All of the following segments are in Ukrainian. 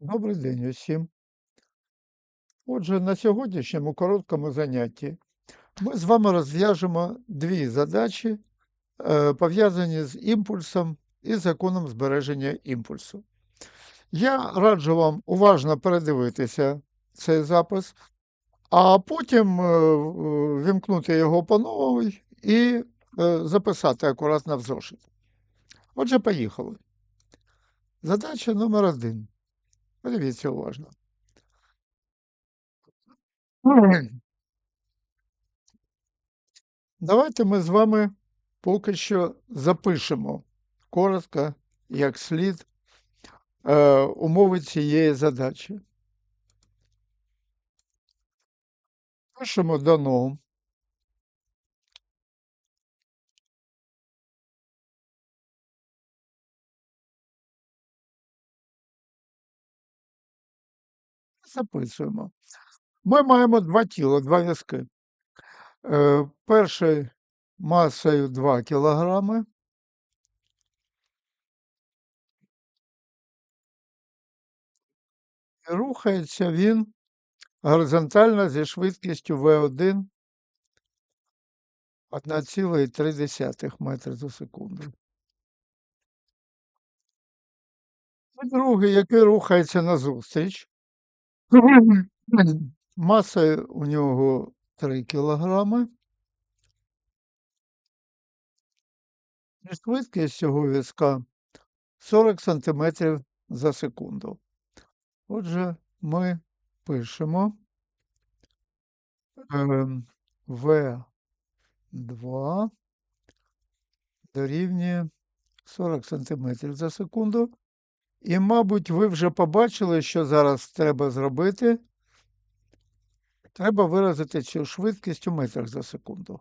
Добрий день усім. Отже, на сьогоднішньому короткому занятті ми з вами розв'яжемо дві задачі, е, пов'язані з імпульсом і законом збереження імпульсу. Я раджу вам уважно передивитися цей запис, а потім е, вімкнути його по новій і е, записати акуратно в зошит. Отже, поїхали. Задача номер один. Подивіться уважно. Давайте ми з вами поки що запишемо коротко, як слід, е, умови цієї задачі. Пишемо дано. Записуємо. Ми маємо два тіла, два в'язки. Е, перший масою 2 кілограми. І рухається він горизонтально зі швидкістю V1 1,3 метра за секунду. Другий, який рухається назустріч. Маса у нього 3 кілограми. Швидкість цього візка 40 сантиметрів за секунду. Отже, ми пишемо ем, В2 дорівнює 40 сантиметрів за секунду. І, мабуть, ви вже побачили, що зараз треба зробити. Треба виразити цю швидкість у метрах за секунду.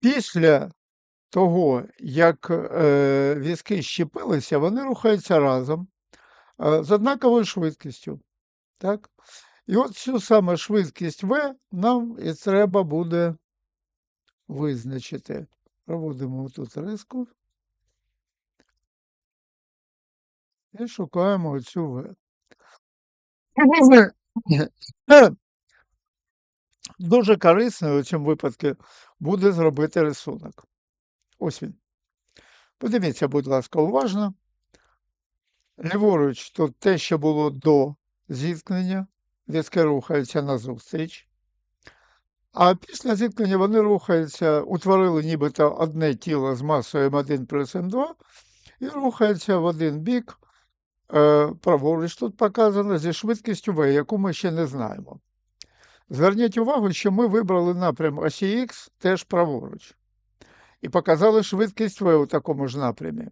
Після того, як е, візки щепилися, вони рухаються разом е, з однаковою швидкістю. Так? І от цю саме швидкість V нам і треба буде визначити. Проводимо тут риску і шукаємо оцю V. Дуже корисно у цьому випадку буде зробити рисунок. Ось він. Подивіться, будь ласка, уважно. Ліворуч тут те, що було до зіткнення, візки рухаються назустріч. А після зіткнення вони рухаються, утворили нібито одне тіло з масою М1 плюс М2 і рухаються в один бік, е, праворуч тут показано, зі швидкістю V, яку ми ще не знаємо. Зверніть увагу, що ми вибрали напрям осі Х теж праворуч. І показали швидкість V у такому ж напрямі.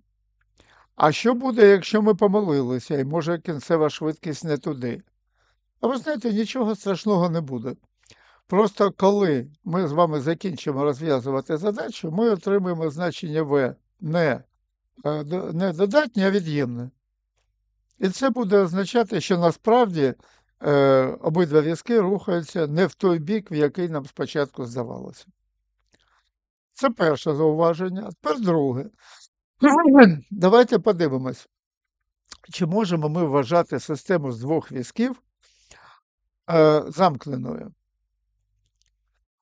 А що буде, якщо ми помилилися, і може кінцева швидкість не туди? А ви знаєте, нічого страшного не буде. Просто коли ми з вами закінчимо розв'язувати задачу, ми отримаємо значення V не, е, не додатнє, а від'ємне. І це буде означати, що насправді е, обидва візки рухаються не в той бік, в який нам спочатку здавалося. Це перше зауваження. А тепер друге. Давайте подивимось, чи можемо ми вважати систему з двох візків е, замкненою.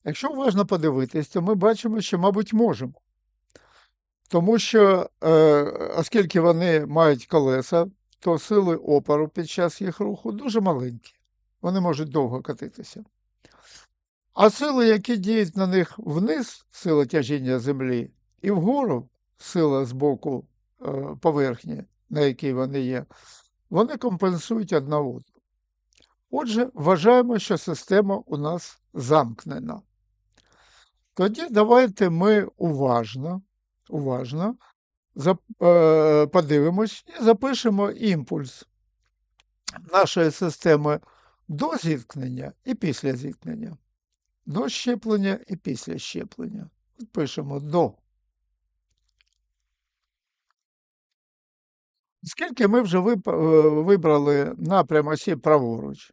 Якщо уважно подивитись, то ми бачимо, що, мабуть, можемо. Тому що, е, оскільки вони мають колеса, то сили опору під час їх руху дуже маленькі. Вони можуть довго катитися. А сили, які діють на них вниз, сила тяжіння землі, і вгору сила з боку е, поверхні, на якій вони є, вони компенсують одна одну. Отже, вважаємо, що система у нас замкнена. Тоді давайте ми уважно, уважно е, подивимось і запишемо імпульс нашої системи до зіткнення і після зіткнення. До щеплення і після щеплення. Пишемо до. Оскільки ми вже е, вибрали напрям осі праворуч,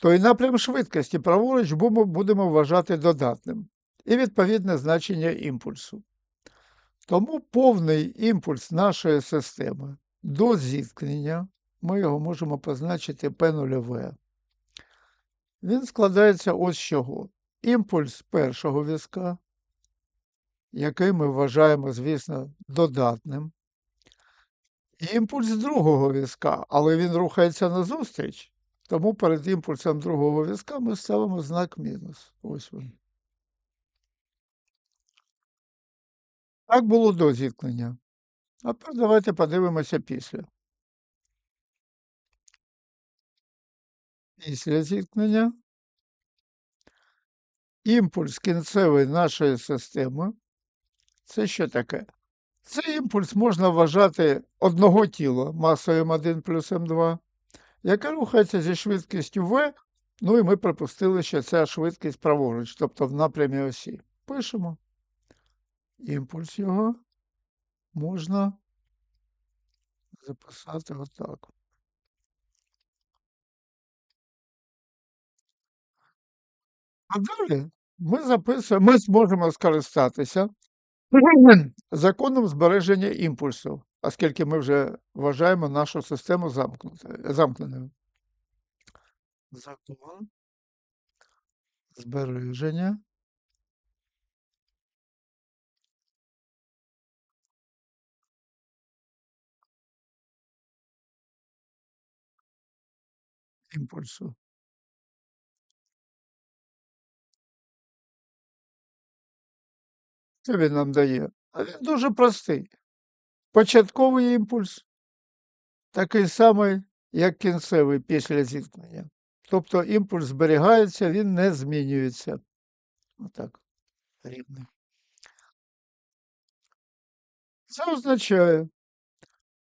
то і напрям швидкості праворуч будемо вважати додатним і відповідне значення імпульсу. Тому повний імпульс нашої системи до зіткнення, ми його можемо позначити P0V. Він складається ось з чого. Імпульс першого візка, який ми вважаємо, звісно, додатним. Імпульс другого візка, але він рухається назустріч. Тому перед імпульсом другого візка ми ставимо знак мінус. Ось він. Так було до зіткнення. А давайте подивимося після. Після зіткнення імпульс кінцевий нашої системи. Це що таке? Цей імпульс можна вважати одного тіла масою М1 плюс М2, яке рухається зі швидкістю V, ну і ми припустили, що ця швидкість праворуч, тобто в напрямі осі. Пишемо. Імпульс його можна записати отак. А далі ми записуємо, ми зможемо скористатися законом збереження імпульсу, оскільки ми вже вважаємо нашу систему замкненою. Закон збереження імпульсу. Що він нам дає? А він дуже простий. Початковий імпульс такий самий, як кінцевий після зіткнення. Тобто імпульс зберігається, він не змінюється. Отак. Рівний. Це означає,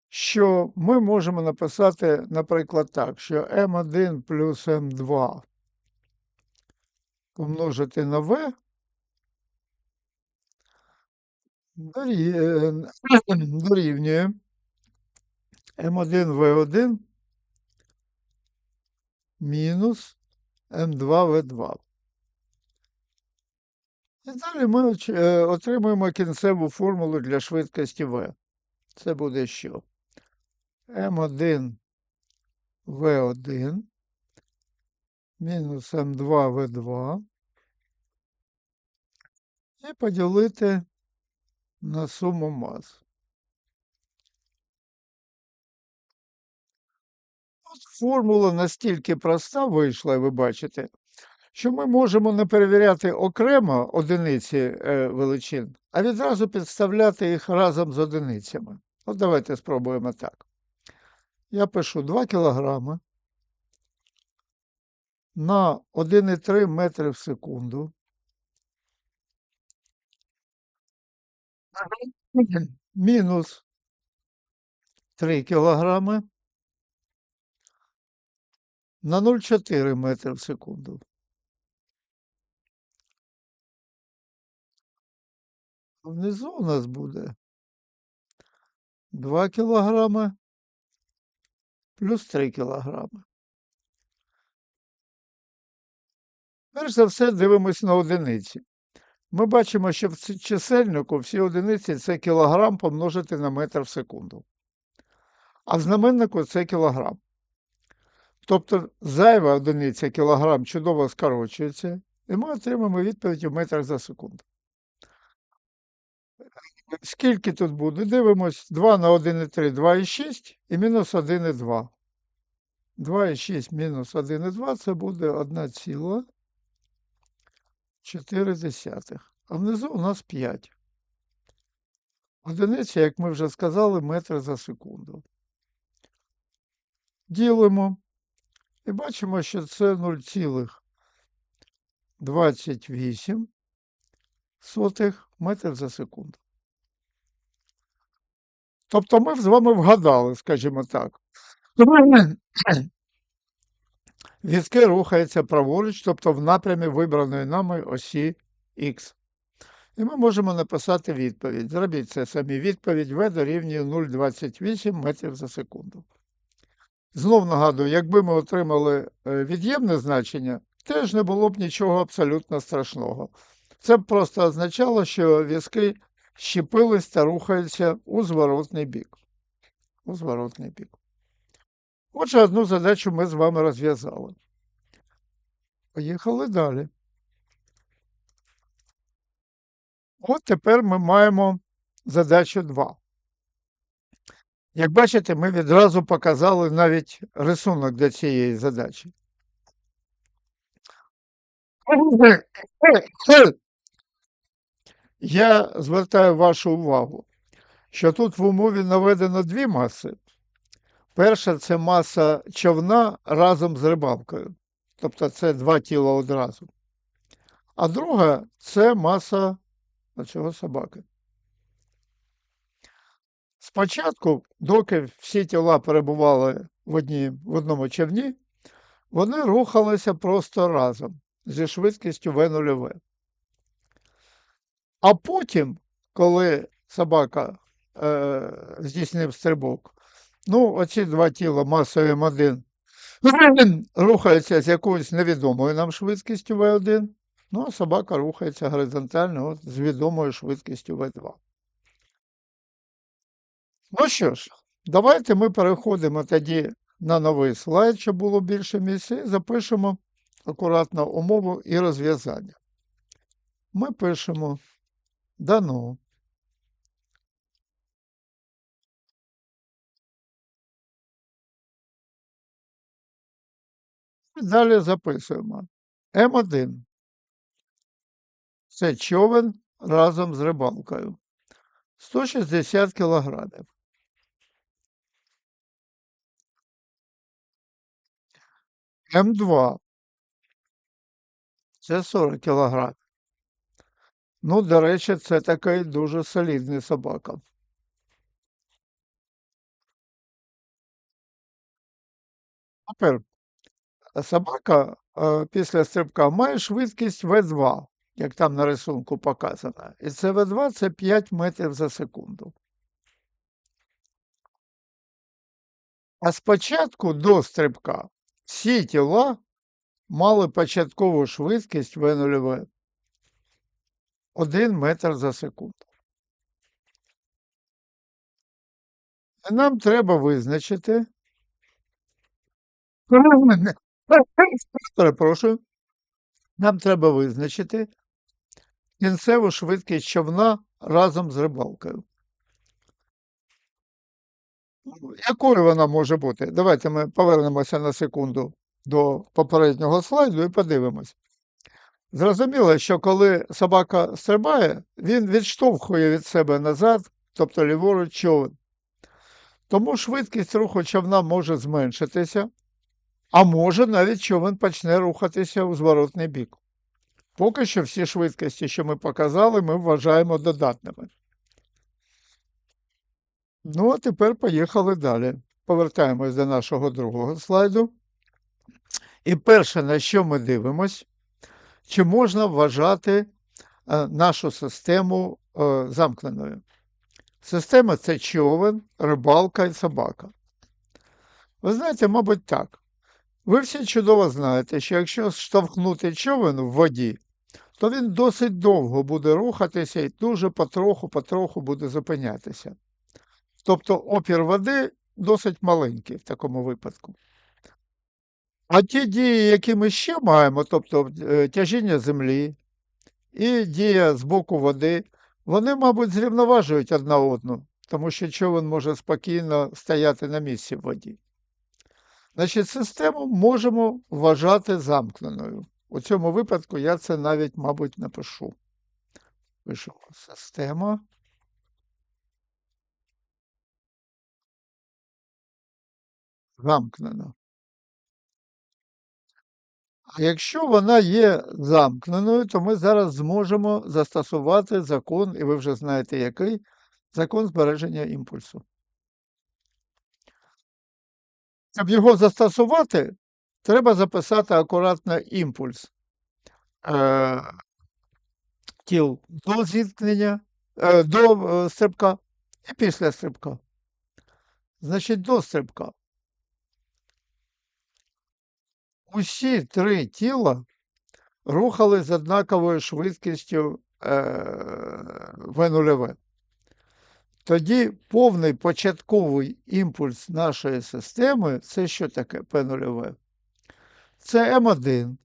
що ми можемо написати, наприклад, так, що М1 плюс М2 помножити на В е, дорівнює М1 В1 мінус М2 В2. І далі ми е, отримуємо кінцеву формулу для швидкості В. Це буде що? М1 В1 мінус М2 В2 і поділити на суму мас. От формула настільки проста вийшла, ви бачите, що ми можемо не перевіряти окремо одиниці е, величин, а відразу підставляти їх разом з одиницями. От давайте спробуємо так. Я пишу 2 кілограми на 1,3 метри в секунду. Мінус 3 кілограми на 0,4 метри в секунду. Внизу у нас буде 2 кілограми плюс 3 кілограми. Перш за все дивимось на одиниці. Ми бачимо, що в чисельнику всі одиниці це кілограм помножити на метр в секунду. А в знаменнику це кілограм. Тобто зайва одиниця кілограм чудово скорочується, і ми отримаємо відповідь у метрах за секунду. Скільки тут буде? Дивимось 2 на 1,3, 2,6 і мінус 1,2. 2,6 мінус 1,2 це буде 1,4. А внизу у нас 5. Одиниця, як ми вже сказали, метри за секунду. Ділимо і бачимо, що це 0,28 сотих метрів за секунду. Тобто ми з вами вгадали, скажімо так. Візки рухаються праворуч, тобто в напрямі вибраної нами осі Х. І ми можемо написати відповідь. Зробіть це самі відповідь В дорівнює 0,28 метрів за секунду. Знов нагадую, якби ми отримали е, від'ємне значення, теж не було б нічого абсолютно страшного. Це б просто означало, що візки щепились та рухаються у зворотний бік. У зворотний бік. Отже, одну задачу ми з вами розв'язали. Поїхали далі. От тепер ми маємо задачу 2. Як бачите, ми відразу показали навіть рисунок для цієї задачі. Я звертаю вашу увагу, що тут в умові наведено дві маси. Перша це маса човна разом з рибалкою. Тобто це два тіла одразу. А друга це маса цього собаки. Спочатку, доки всі тіла перебували в, одні, в одному човні, вони рухалися просто разом зі швидкістю В0В. А потім, коли собака е, здійснив стрибок, ну, оці два тіла масою М1 рухаються з якоюсь невідомою нам швидкістю В1, ну а собака рухається горизонтально от, з відомою швидкістю В2. Ну що ж, давайте ми переходимо тоді на новий слайд, щоб було більше місця, і запишемо акуратно умову і розв'язання. Ми пишемо дано. І далі записуємо М1. Це човен разом з рибалкою. 160 кілограмів. М2. Це 40 кілограмів. Ну, до речі, це такий дуже солідний собака. Тепер собака е, після стрибка має швидкість В2, як там на рисунку показано. І це В2 це 5 метрів за секунду. А спочатку до стрибка всі тіла мали початкову швидкість В0В 1 метр за секунду. Нам треба визначити. Перепрошую. Нам треба визначити кінцеву швидкість човна разом з рибалкою. Якою вона може бути? Давайте ми повернемося на секунду до попереднього слайду і подивимось. Зрозуміло, що коли собака стрибає, він відштовхує від себе назад, тобто ліворуч човен. Тому швидкість руху човна може зменшитися, а може навіть човен почне рухатися у зворотний бік. Поки що всі швидкості, що ми показали, ми вважаємо додатними. Ну, а тепер поїхали далі. Повертаємось до нашого другого слайду. І перше, на що ми дивимось, чи можна вважати е, нашу систему е, замкненою. Система це човен, рибалка і собака. Ви знаєте, мабуть, так. Ви всі чудово знаєте, що якщо штовхнути човен в воді, то він досить довго буде рухатися і дуже потроху-потроху буде зупинятися. Тобто опір води досить маленький в такому випадку. А ті дії, які ми ще маємо, тобто е, тяжіння землі і дія з боку води, вони, мабуть, зрівноважують одна одну, тому що човен може спокійно стояти на місці в воді. Значить, систему можемо вважати замкненою. У цьому випадку я це навіть, мабуть, напишу. Пишемо система. Замкнена. А якщо вона є замкненою, то ми зараз зможемо застосувати закон, і ви вже знаєте який, закон збереження імпульсу. Щоб його застосувати, треба записати акуратно імпульс е, тіл до зіткнення, е, до е, стрибка і після стрибка. Значить, до стрибка. Усі три тіла рухались з однаковою швидкістю е, В0В. тоді повний початковий імпульс нашої системи це що таке П0? Це М1,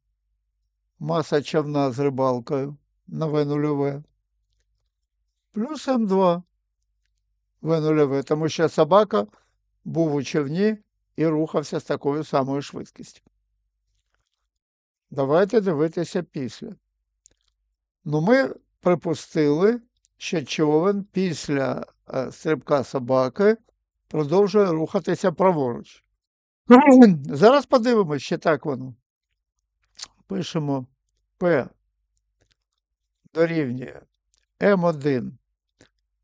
маса човна з рибалкою на В0, плюс М2 В0, тому що собака був у човні і рухався з такою самою швидкістю. Давайте дивитися після. Ну, ми припустили, що човен після е, стрибка собаки продовжує рухатися праворуч. Зараз подивимось, чи так воно. Пишемо P дорівнює М1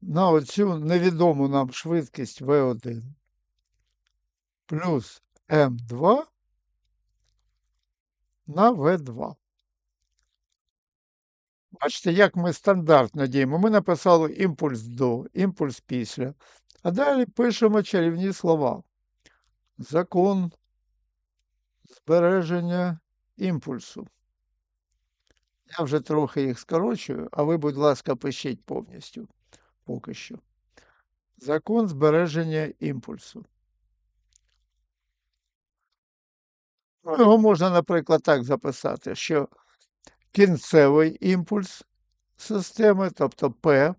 на оцю невідому нам швидкість V1 плюс М2 на В2. Бачите, як ми стандартно діємо. Ми написали імпульс до, імпульс після. А далі пишемо чарівні слова. Закон збереження імпульсу. Я вже трохи їх скорочую, а ви, будь ласка, пишіть повністю поки що. Закон збереження імпульсу. Ну, Його можна, наприклад, так записати, що кінцевий імпульс системи, тобто P,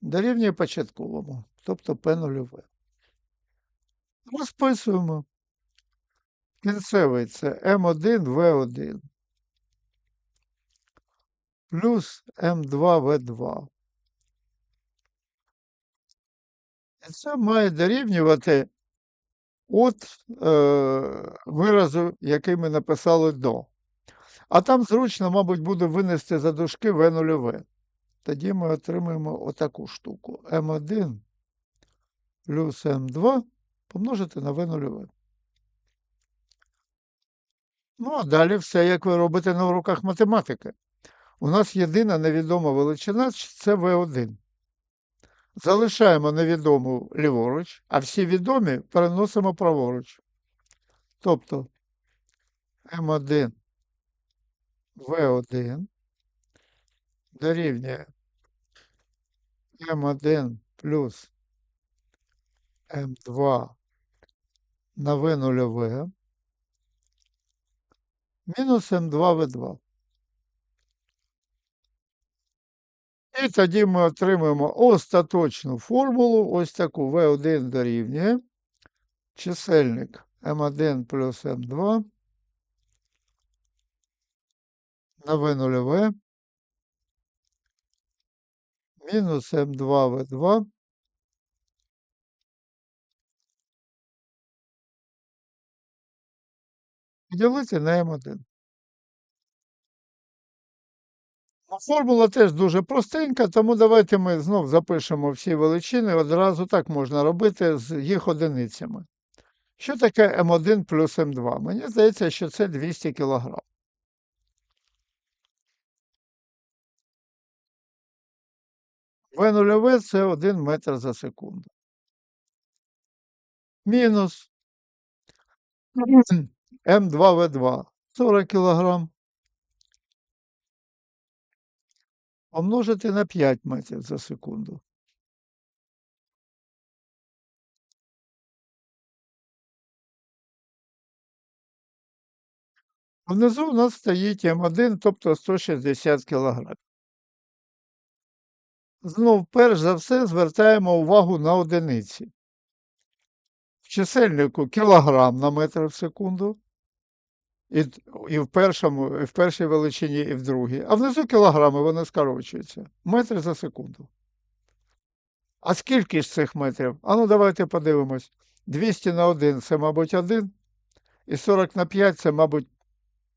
дорівнює початковому, тобто P0. Розписуємо. Кінцевий це М1 В1 плюс М2 В2. І це має дорівнювати от е, виразу, який ми написали до. А там зручно, мабуть, буде винести за дужки В0В. Тоді ми отримаємо отаку штуку. М1 плюс М2 помножити на В0В. Ну, а далі все, як ви робите на уроках математики. У нас єдина невідома величина це В1. Залишаємо невідому ліворуч, а всі відомі переносимо праворуч. Тобто М1 В1 дорівнює М1 плюс М2 на В0В мінус М2В2. І тоді ми отримаємо остаточну формулу, ось таку В1 дорівнює чисельник М1 плюс М2 на В0В мінус М2В2 поділити на М1. Формула теж дуже простенька, тому давайте ми знов запишемо всі величини. Одразу так можна робити з їх одиницями. Що таке М1 плюс М2? Мені здається, що це 200 кг. В0В це 1 метр за секунду. Мінус М2В2 40 кг. Помножити на 5 метрів за секунду. Внизу у нас стоїть М1, тобто 160 кг. Знов, перш за все, звертаємо увагу на одиниці. В чисельнику кілограм на метр в секунду, і, і, в першому, і в першій величині, і в другій. А внизу кілограми вони скорочуються. Метр за секунду. А скільки ж цих метрів? А ну давайте подивимось. 200 на 1 це, мабуть, 1. І 40 на 5 це, мабуть,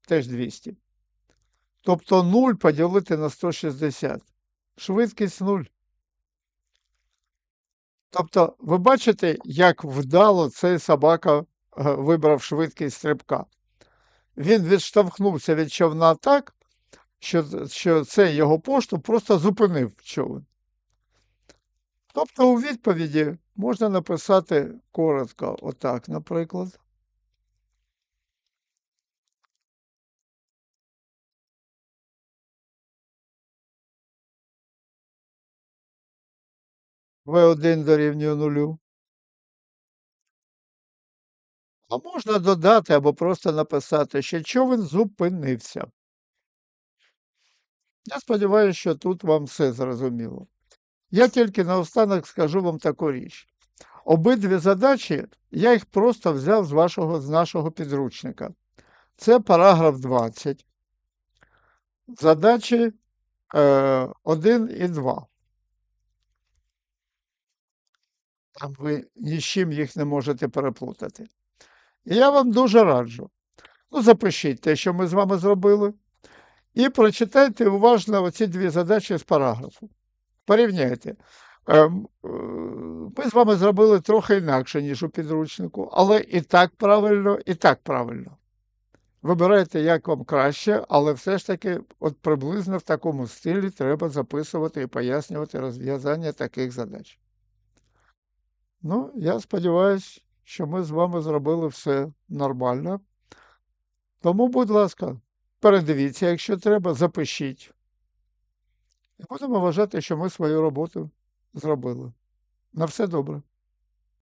теж 200. Тобто 0 поділити на 160. Швидкість 0. Тобто, ви бачите, як вдало цей собака вибрав швидкість стрибка. Він відштовхнувся від човна так, що що цей його поштовх просто зупинив човен. Тобто у відповіді можна написати коротко, отак, наприклад. v1 дорівнює нулю. А можна додати або просто написати, що човен зупинився. Я сподіваюся, що тут вам все зрозуміло. Я тільки наостанок скажу вам таку річ. Обидві задачі, я їх просто взяв з вашого, з нашого підручника. Це параграф 20. Задачі е, 1 і 2. Там ви ні з чим їх не можете переплутати. І я вам дуже раджу. Ну, запишіть те, що ми з вами зробили, і прочитайте уважно оці дві задачі з параграфу. Порівняйте. Ем, е, Ми з вами зробили трохи інакше, ніж у підручнику, але і так правильно, і так правильно. Вибирайте, як вам краще, але все ж таки, от приблизно в такому стилі треба записувати і пояснювати розв'язання таких задач. Ну, я сподіваюся, що ми з вами зробили все нормально. Тому, будь ласка, передивіться, якщо треба, запишіть. І будемо вважати, що ми свою роботу зробили. На все добре.